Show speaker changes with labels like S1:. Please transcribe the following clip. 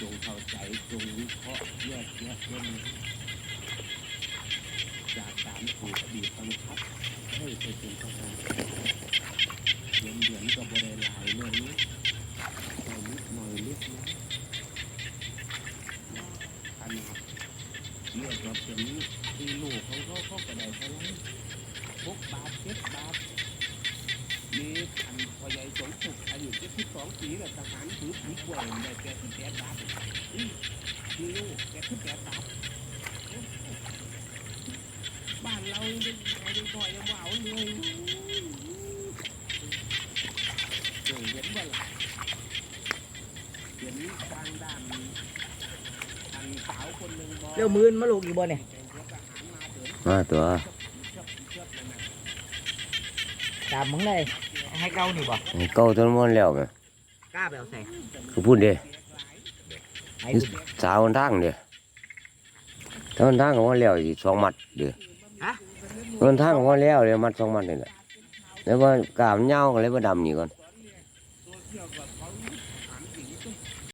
S1: จงเข้าใจจงวิเคราะห์แยกแยะเรื่องจากการถูกบีบบังคับให้ไปเป็นทหารเงินเดือนก็บบริลายเรื่องนี้หน่อยนิดหน่อยเล็กนะขนาดเรียกว่าเป็นที่ลูกของเขาเขาก็ได้เท่าไหร่หกบาทเจ็ดบาทมี ดสิบสองปีแบบทหารถือผีกล้วยได้แก่สิบแปดบาทอือมีลูกแก่สิบแปดบาทบ้านเราได้ได้บ่อยยังว่าเอาเลยเคยเห็นว่าล่ะเห็นทางด้านอันสาวคนหนึ่งบอก
S2: เร็วมือนมาลูกอีกบ่เนี่ย
S1: เป็นหัวทหารมาเดิน
S3: มาตัว
S1: เชิบเชิบเลยนะ
S2: ตามมึงเลยให้เกานี่บ่
S3: ให้เก่าตัวมันแล้วไหม
S2: กล้าไปเอาใส่
S3: ก็พูดเด้สาวทางเด้ทางทางก็ว่าเลี้ยวอีกสองมัดเด้
S2: ทา
S3: งทางของว่าเลี้ยวเลยมัดสองมัดนี่แหละแล้วว่ากามเน่ากันแล้วว่าดำนี่ก่อน